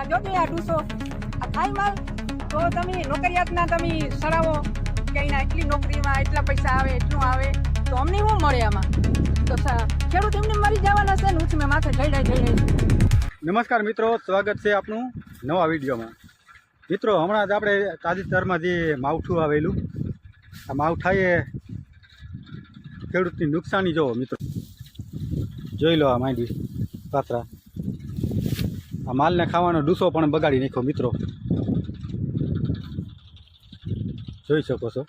આ જો કે આ ડૂસો આ થાય માલ, તો તમે નોકરિયાતના તમે સરાવો કે અહીંના એટલી નોકરીમાં એટલા પૈસા આવે, એટલું આવે, તો અમને શું મળે આમાં? તો ખેડૂત એમને મરી જવાના છે ને, હું મેં માથે જઈ જઈ નમસ્કાર મિત્રો, સ્વાગત છે આપનું નવા વિડીયોમાં. મિત્રો, હમણાં જ આપણે તાજેતરમાં જે માવઠું આવેલું, આ માવઠાએ ખેડૂતની નુકસાની જોવો મિત્રો. જોઈ લો આ માંડવી પાત્રા. આ માલને ખાવાનો ડૂસો પણ બગાડી નાખ્યો, મિત્રો. જોઈ શકો છો.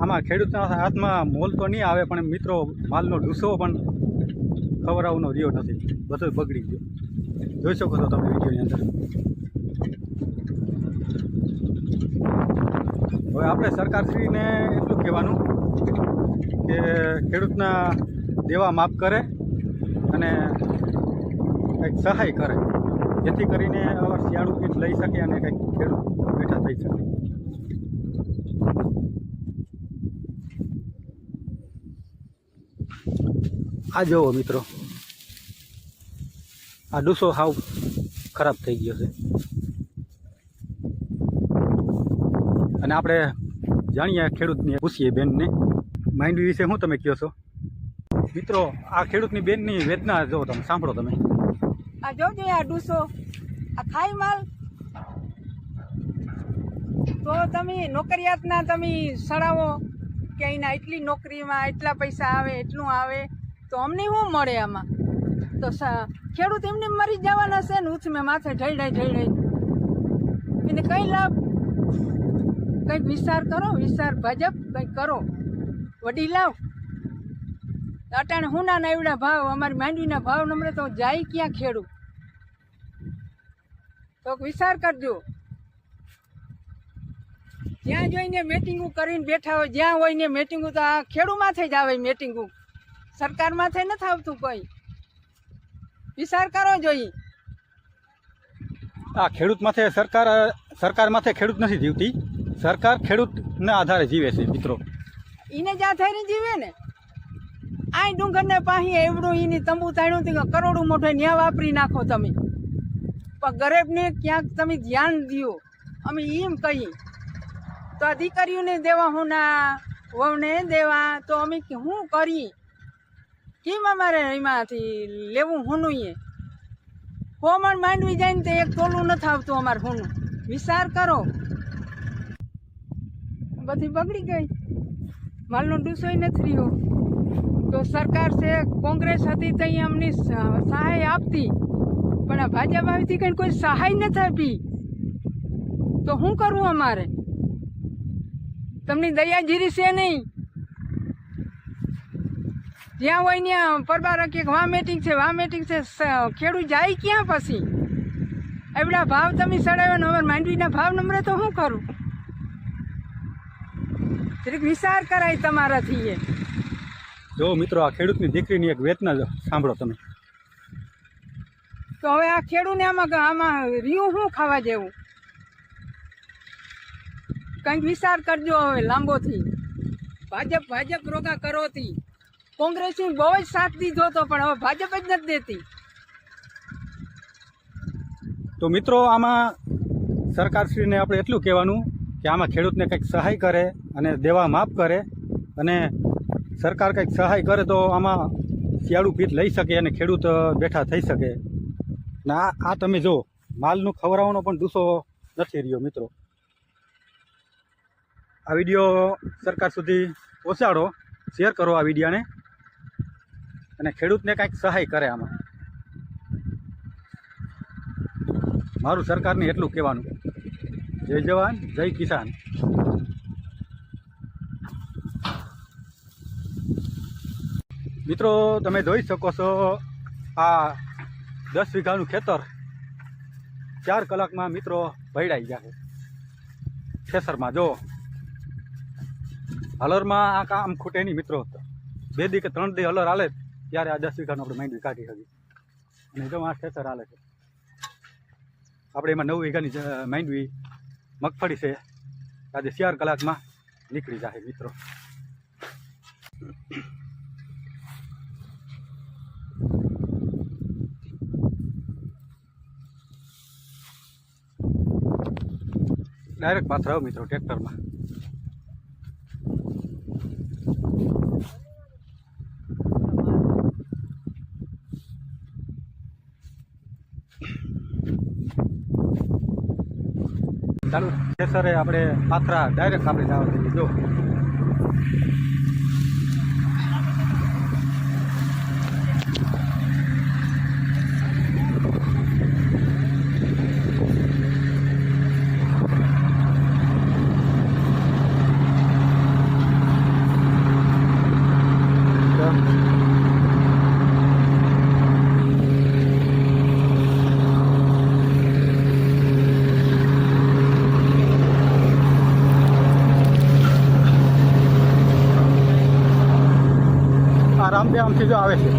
આમાં ખેડૂતના હાથમાં મોલ તો નહીં આવે, પણ મિત્રો, માલનો ડૂસો પણ ખવડાવવાનો રહ્યો નથી. બધો બગડી ગયો. જોઈ શકો છો તમે વિડીયોની અંદર. હવે આપણે સરકારશ્રીને એટલું કહેવાનું કે ખેડૂતના દેવા માફ કરે અને કંઈક સહાય કરે, જેથી કરીને શિયાળુ કીટ લઈ શકે અને કંઈક ખેડૂત બેઠા થઈ શકે. આ જુઓ મિત્રો, આ ડૂસો હાવ ખરાબ થઈ ગયો છે. અને આપણે જાણીએ ખેડૂતની પૂછીએ બેનને. માંડવી વિશે શું તમે કહો છો? મિત્રો, આ ખેડૂતની બેનની વેદના જો તમે સાંભળો તમે. આ જો કે આ ડૂસો, આ થાય માલ. તો તમે નોકરિયાતના તમે સડાવો કે અહીંના એટલી નોકરીમાં એટલા પૈસા આવે, એટલું આવે, તો અમને શું મળે આમાં? તો ખેડૂત એમને મરી જવાના છે ને ઉછમે માથે ઢળાઈ ઢળાઈ એને કઈ લાભ? કંઈક વિસ્તાર કરો વિસ્તાર ભાજપ કંઈક કરો. વડી લાવ. અટાણે ના એવડા ભાવ, અમારી માંડવીના ભાવ નમરે તો જાય ક્યાં ખેડું તો વિચાર કરજો. જ્યાં જોઈને મિટિંગો કરીને બેઠા હોય, જ્યાં હોય ને મિટિંગો તો આ ખેડૂમાંથી જ આવે મિટિંગો સરકાર માથે નથી આવતું કોઈ. વિચાર કરો જોઈએ આ ખેડૂત માથે સરકાર સરકાર માથે ખેડૂત નથી જીવતી. સરકાર ખેડૂતના આધારે જીવે છે, મિત્રો. એને જ્યાં થઈને જીવે ને? આ ડુંગરને પાહી એવડું એની તંબુ તાણ્યું હતું કરોડો મોટો ન્યા વાપરી નાખો તમે. પણ ગરીબને ક્યાંક તમે ધ્યાન દો અમે એમ કહીએ. તો આ દીકરીઓને દેવા હું ના, વહુને દેવા, તો અમે હું શું કરીએ? કેમ અમારે એમાંથી લેવું હુનું કોમણ માંડવી જાય ને તો એક તોલું નથી આવતું અમારે હુનું. વિચાર કરો. બધી બગડી ગઈ. માલનો ડૂસોય નથી રહ્યો. તો સરકાર છે, કોંગ્રેસ હતી તો અમને સહાય આપતી. પણ આ ભાજપ આવીથી કંઈ કોઈ સહાય નથી આપી. તો શું કરવું અમારે? તમને દયાગીરી છે નહીં? જ્યાં હોય ત્યાં પરબાર કે વા મીટિંગ છે, વા મીટિંગ છે ખેડૂત જાય ક્યાં પછી? એવડા ભાવ તમે ચડાવ્યો ને અમારે માંડવીના ભાવ નંબરે તો શું કરું? જરીક વિચાર કરાય તમારાથી એ. જો મિત્રો આ ખેડૂતની દીકરીની એક વેતના સાંભળો તમે. તો હવે આ ખેડૂને આમાં આમાં રીયું શું ખાવા જેવું? કંઈક વિચાર કરજો હવે લાંબોથી. ભાજપ ભાજપ રોગા કરોથી કોંગ્રેસની બહુ જ સાથ દીધો હતો પણ હવે ભાજપ જ નથી દેતી. તો મિત્રો આમાં સરકારશ્રીને આપણે એટલું કહેવાનું કે આમાં ખેડૂતને કંઈક સહાય કરે અને દેવા માફ કરે અને સરકાર કંઈક સહાય કરે તો આમાં શિયાળુ પીત લઈ શકે અને ખેડૂત બેઠા થઈ શકે. ને આ આ તમે જો માલનું ખવડાવવાનો પણ દુસ્સો નથી રહ્યો, મિત્રો. આ વીડિયો સરકાર સુધી પહોંચાડો, શેર કરો આ વિડીયાને અને ખેડૂતને કંઈક સહાય કરે આમાં. મારું સરકારને એટલું કહેવાનું. જય જવાન, જય કિસાન. મિત્રો, તમે જોઈ શકો છો આ દસ વીઘાનું ખેતર ચાર કલાકમાં મિત્રો ભયડાઈ ગયા છે. ખેસરમાં, જો. હલરમાં આ કામ ખૂટે નહીં મિત્રો. બે દી કે ત્રણ દી હલર હાલે ત્યારે આ દસ વીઘાનું આપણે માંડવી કાઢી શકીએ અને જો આ ખેતર હાલે છે. આપણે એમાં નવ વીઘાની માંડવી મગફળી છે. આજે ચાર કલાકમાં નીકળી જાય મિત્રો. ડાયરેક્ટ પાથરાવ મિત્રો ટ્રેક્ટરમાં ચાલુ સરે આપણે પાથરા ડાયરેક્ટ આપણે જવા દઈએ જો આ આમથી જો આવે છે.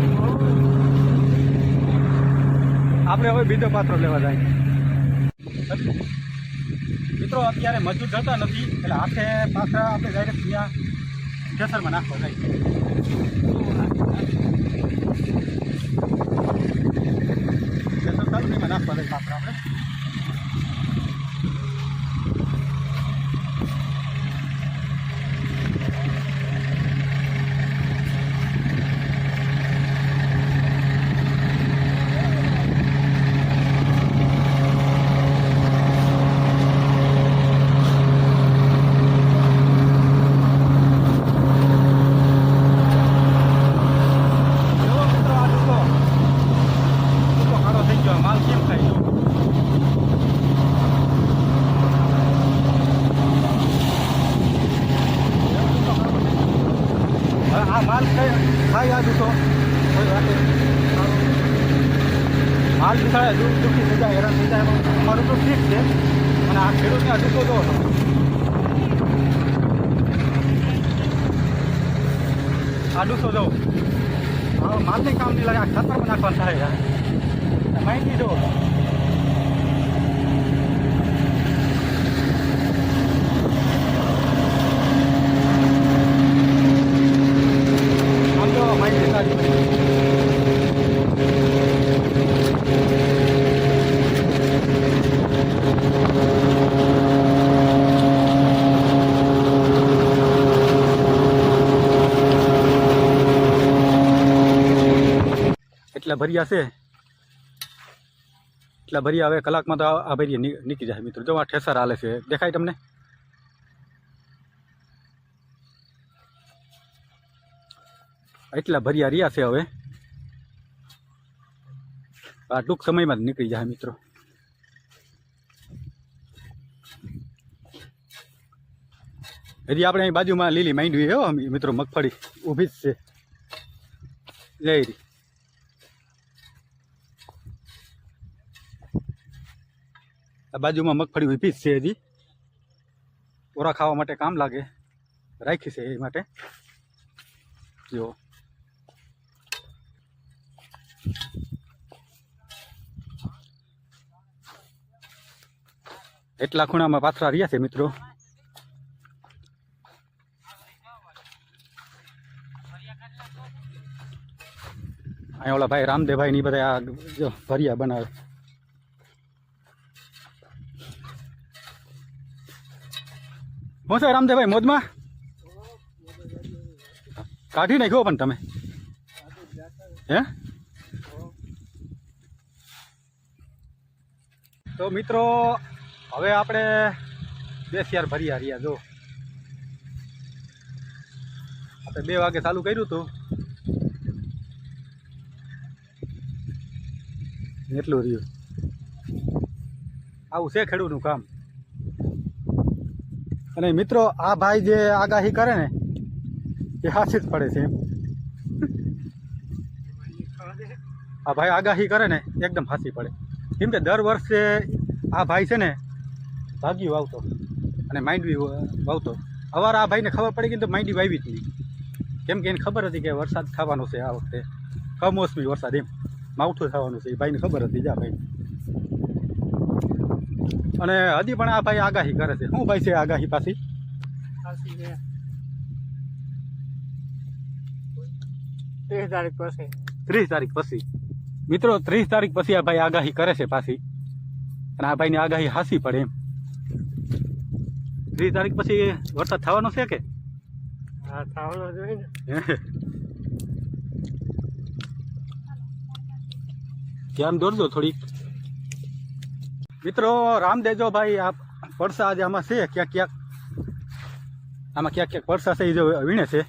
આપણે હવે બીજો પાત્રો લેવા જાય. મિત્રો, અત્યારે મજૂર જતા નથી, એટલે હાથે પાછા આપણે ડાયરેક્ટ ત્યાં ખેતરમાં નાખવા જાય. ખેતર એમાં નાખવા જાય પાત્ર આપણે જુઓ મિત્રો આ ડૂકો ડૂકો ખાડો થઈ ગયો માલ કેમ થાય જો હવે આ માલ ખાઈ આ ડૂકો કોઈ વાતે માલ બિચારા દુઃખ દુઃખી થઈ જાય, હેરાન થઈ જાય. અમારું તો ઠીક છે. અને આ ખેડૂતને હજુ તો જો. આ ડૂસો જો. માલને કામ નહીં લાગે આ ખાતરમાં નાખવાનું થાય યાર માહિતી જો આમ જો માહિતી સારી બધી. એટલા ભર્યા છે. એટલા ભર્યા, હવે કલાકમાં તો આ ભરી નીકળી જાય મિત્રો. જો આ ઠેસર હાલે છે. દેખાય તમને? એટલા ભર્યા રહ્યા છે હવે. આ ટૂંક સમયમાં જ નીકળી જાય મિત્રો. હજી આપણે અહીં બાજુમાં લીલી માંડવી હો, મિત્રો. મગફળી ઊભી જ છે. લઈ રહી. આ બાજુમાં મગફળી વીપી જ છે હજી. ઓરા ખાવા માટે કામ લાગે. રાખી છે એ માટે. જો. એટલા ખૂણામાં પાથરા રહ્યા છે મિત્રો. અહીંયા ઓલા ભાઈ રામદેવભાઈ ની બધા જો ભરિયા બનાવે. હું છે રામદેવભાઈ, મોજમાં? કાઢી નાખ્યો પણ તમે. હે? તો મિત્રો, હવે આપણે બેસ યાર ભર્યા રહ્યા, જો. આપણે બે વાગે ચાલુ કર્યું હતું. એટલું રહ્યું. આવું છે ખેડૂતનું કામ. અને મિત્રો, આ ભાઈ જે આગાહી કરે ને, એ હાથી જ પડે છે એમ. આ ભાઈ આગાહી કરે ને, એકદમ હાથી પડે. કેમ કે દર વર્ષે આ ભાઈ છે ને, ભાગ્યું વાવતો અને માંડવી વાવતો. અવાર આ ભાઈને ખબર પડી ગઈ તો માંડવી વાવી જ નહીં. કેમ કે એને ખબર હતી કે વરસાદ થવાનો છે આ વખતે. કમોસમી વરસાદ એમ. માવઠું થવાનું છે, એ ભાઈને ખબર હતી. જા ભાઈ. અને હજી પણ આ ભાઈ આગાહી કરે છે. શું ભાઈ છે આગાહી પાછી? ત્રીસ તારીખ પછી. ત્રીસ તારીખ પછી. મિત્રો ત્રીસ તારીખ પછી આ ભાઈ આગાહી કરે છે પાછી. અને આ ભાઈની આગાહી હાસી પડે એમ. ત્રીસ તારીખ પછી વરસાદ થવાનો છે કે? હા થવાનો જોઈએ ધ્યાન દોરજો થોડીક. મિત્રો રામ દેજો ભાઈ, આ પડસા આજે આમાં છે, ક્યાંક ક્યાંક. આમાં ક્યાંક ક્યાંક પડસા છે, એ જો વીણે છે.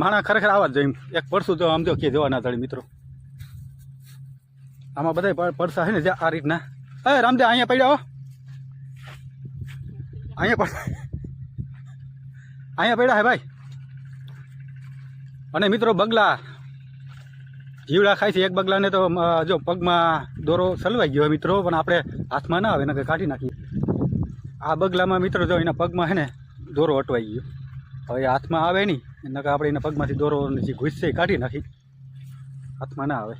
માણા ખરેખર આવા જ જોઈએ એક પડસું જો આમ જો કે જોવા ના તળી મિત્રો. આમાં બધા પડસા છે ને જે આ રીતના. અરે રામદેવ અહીંયા પડ્યા અહીંયા પડ અહીંયા પડ્યા હે ભાઈ. અને મિત્રો, બગલા જીવડા ખાય છે એક બગલાને તો જો પગમાં દોરો સલવાઈ ગયો મિત્રો, પણ આપણે હાથમાં ના આવે એને કાઢી નાખીએ. આ બગલામાં મિત્રો જો એના પગમાં છે ને, દોરો અટવાઈ ગયો. હવે હાથમાં આવે નહીં એના આપણે એના પગમાંથી દોરો જે ઘૂસશે, કાઢી નાખી. હાથમાં ના આવે.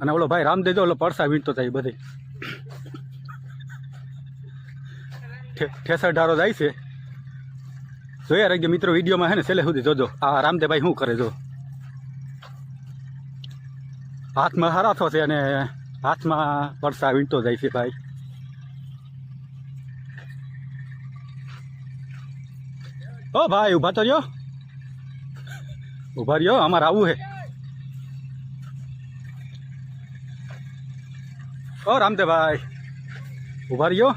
અને ઓલો ભાઈ રામદેવ જો ઓલો પડસા વીંટતો થાય બધે. ઠેસર ઢારો જાય છે. જોયા રાખજો મિત્રો, વિડીયોમાં છે ને, છેલ્લે સુધી જોજો. આ રામદેવભાઈ શું કરે જો? હાથમાં હરાથો થશે અને હાથમાં પડસા વીંટો જાય છે ભાઈ. ઓ ભાઈ, ઊભા તો રહ્યો. ઊભા રહ્યો, અમારે આવું હે ઓ રામદેવભાઈ ઊભા રહ્યો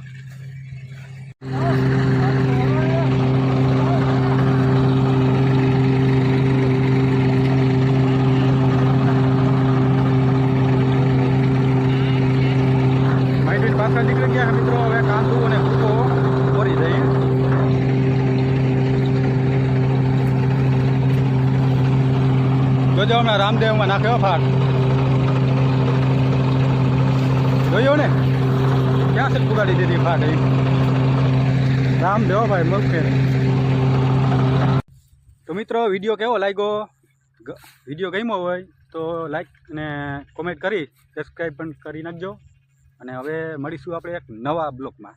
માઇન્ડ પાછા નીકળી ગયા છે મિત્રો હવે કાંદુ અને ભૂકો બોરી જઈએ જોજો હમણાં રામદેવમાં નાખ્યો ફાટ જોયો ને? ક્યાં છે પુગાડી દીધી ફાટ એ? રામદેવ ભાઈ મુખે તો મિત્રો, વીડિયો કેવો લાગ્યો? વીડિયો ગમ્યો હોય તો લાઈક અને કોમેન્ટ કરી સબસ્ક્રાઈબ પણ કરી નાખજો. અને હવે મળીશું આપણે એક નવા બ્લોકમાં.